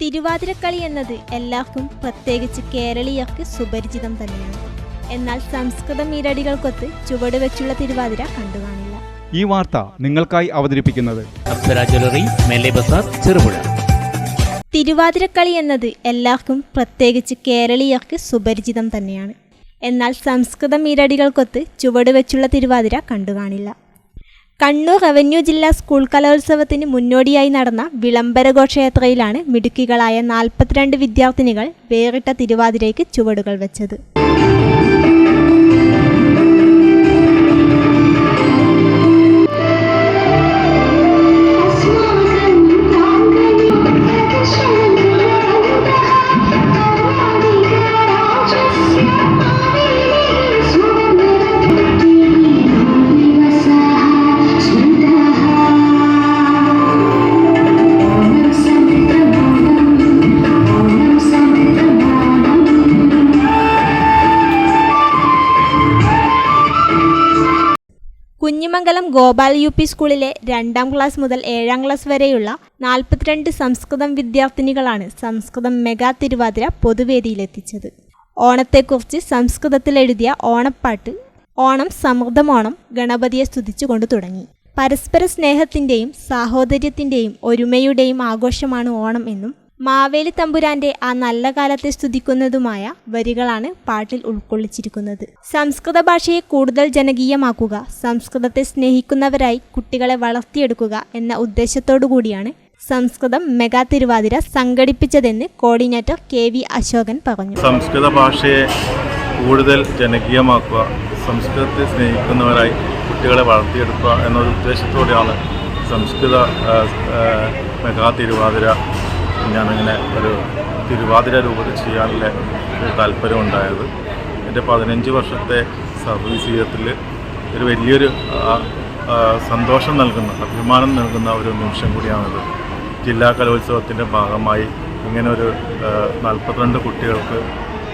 തിരുവാതിരക്കളി എന്നത് എല്ലാവർക്കും പ്രത്യേകിച്ച് കേരളീയർക്ക് സുപരിചിതം തന്നെയാണ്. എന്നാൽ സംസ്കൃത മീരടികൾക്കൊത്ത് ചുവട് വെച്ചുള്ള തിരുവാതിര കണ്ടുകാണില്ല. ഈ വാർത്ത നിങ്ങൾക്കായി അവതരിപ്പിക്കുന്നത് അപ്സര ജ്വല്ലറി മേലെ ബസാർ ചെറുപുഴ. തിരുവാതിരക്കളി എന്നത് എല്ലാവർക്കും പ്രത്യേകിച്ച് കേരളീയർക്ക് സുപരിചിതം തന്നെയാണ്. എന്നാൽ സംസ്കൃത മീരടികൾക്കൊത്ത് ചുവട് വെച്ചുള്ള തിരുവാതിര കണ്ടുകാണില്ല. കണ്ണൂർ റവന്യൂ ജില്ലാ സ്കൂൾ കലോത്സവത്തിന് മുന്നോടിയായി നടന്ന വിളംബര ഘോഷയാത്രയിലാണ് മിടുക്കികളായ നാൽപ്പത്തിരണ്ട് വിദ്യാർത്ഥിനികൾ വേറിട്ട തിരുവാതിരയ്ക്ക് ചുവടുകൾ വെച്ചത്. കുഞ്ഞിമംഗലം ഗോപാൽ യു പി സ്കൂളിലെ രണ്ടാം ക്ലാസ് മുതൽ ഏഴാം ക്ലാസ് വരെയുള്ള നാൽപ്പത്തിരണ്ട് സംസ്കൃതം വിദ്യാർത്ഥിനികളാണ് സംസ്കൃതം മെഗാ തിരുവാതിര പൊതുവേദിയിലെത്തിച്ചത്. ഓണത്തെക്കുറിച്ച് സംസ്കൃതത്തിൽ എഴുതിയ ഓണപ്പാട്ട് ഓണം സമൃദ്ധമോണം ഗണപതിയെ സ്തുതിച്ചുകൊണ്ട് തുടങ്ങി. പരസ്പര സ്നേഹത്തിന്റെയും സാഹോദര്യത്തിന്റെയും ഒരുമയുടെയും ആഘോഷമാണ് ഓണം എന്നും മാവേലി തമ്പുരാന്റെ ആ നല്ല കാലത്തെ സ്തുതിക്കുന്നതുമായ വരികളാണ് പാട്ടിൽ ഉൾക്കൊള്ളിച്ചിരിക്കുന്നത്. സംസ്കൃത ഭാഷയെ കൂടുതൽ ജനകീയമാക്കുക സംസ്കൃതത്തെ സ്നേഹിക്കുന്നവരായി കുട്ടികളെ വളർത്തിയെടുക്കുക എന്ന ഉദ്ദേശത്തോടു കൂടിയാണ് സംസ്കൃതം മെഗാ തിരുവാതിര സംഘടിപ്പിച്ചതെന്ന് കോർഡിനേറ്റർ കെ വി അശോകൻ പറഞ്ഞു. സംസ്കൃത ഭാഷയെ കൂടുതൽ ജനകീയമാക്കുക സംസ്കൃതത്തെ സ്നേഹിക്കുന്നവരായി കുട്ടികളെ വളർത്തിയെടുക്കുക എന്നൊരു ഉദ്ദേശത്തോടെയാണ് സംസ്കൃത മെഗാ തിരുവാതിര ഞാനങ്ങനെ ഒരു തിരുവാതിര രൂപത്തിൽ ചെയ്യാനുള്ള ഒരു താല്പര്യം ഉണ്ടായത്. എന്റെ പതിനഞ്ച് വർഷത്തെ സർവീസ് ജീവിതത്തിൽ ഒരു വലിയൊരു സന്തോഷം നൽകുന്ന അഭിമാനം നൽകുന്ന ഒരു നിമിഷം കൂടിയാണിത്. ജില്ലാ കലോത്സവത്തിന്റെ ഭാഗമായി ഇങ്ങനെ ഒരു നാൽപ്പത്തിരണ്ട് കുട്ടികൾക്ക്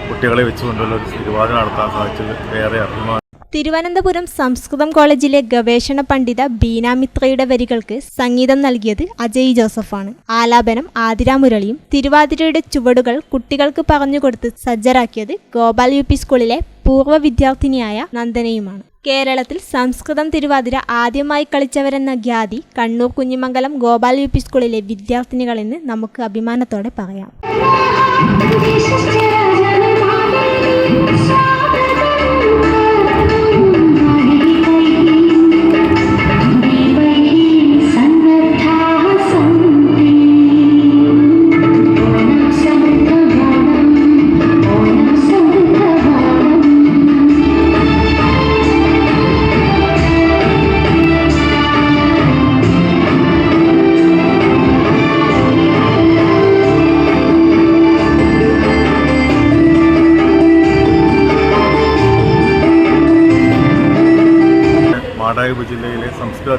കുട്ടികളെ വെച്ചുകൊണ്ടുള്ള ഒരു തിരുവാതിര നടത്താൻ സാധിച്ചത് ഏറെ അഭിമാനം തിരുവനന്തപുരം സംസ്കൃതം കോളേജിലെ ഗവേഷണ പണ്ഡിത ബീന മിത്രയുടെ വരികൾക്ക് സംഗീതം നൽകിയത് അജയ് ജോസഫാണ്. ആലാപനം ആതിര മുരളിയും തിരുവാതിരയുടെ ചുവടുകൾ കുട്ടികൾക്ക് പറഞ്ഞുകൊടുത്ത് സജ്ജരാക്കിയത് ഗോപാൽ യു പി സ്കൂളിലെ പൂർവ വിദ്യാർത്ഥിനിയായ നന്ദനയുമാണ്. കേരളത്തിൽ സംസ്കൃതം തിരുവാതിര ആദ്യമായി കളിച്ചവരെന്ന ഖ്യാതി കണ്ണൂർ കുഞ്ഞിമംഗലം ഗോപാൽ യു പി സ്കൂളിലെ വിദ്യാർത്ഥിനികളെന്ന് നമുക്ക് അഭിമാനത്തോടെ പറയാം.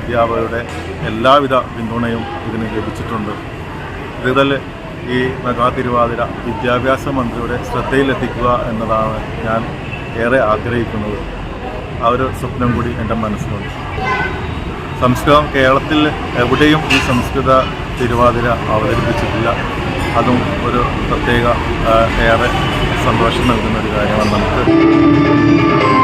അധ്യാപകരുടെ എല്ലാവിധ പിന്തുണയും ഇതിന് ലഭിച്ചിട്ടുണ്ട്. ഇതിൽ ഈ മഹാതിരുവാതിര വിദ്യാഭ്യാസ മന്ത്രിയുടെ ശ്രദ്ധയിലെത്തിക്കുക എന്നതാണ് ഞാൻ ഏറെ ആഗ്രഹിക്കുന്നത്. ആ ഒരു സ്വപ്നം കൂടി എന്റെ മനസ്സിലുണ്ട്. സംസ്കൃതം കേരളത്തിൽ എവിടെയും ഈ സംസ്കൃത തിരുവാതിര അവതരിപ്പിച്ചിട്ടില്ല. അതും ഒരു പ്രത്യേക ഏറെ സന്തോഷം നൽകുന്ന ഒരു കാര്യമാണ് നമുക്ക്.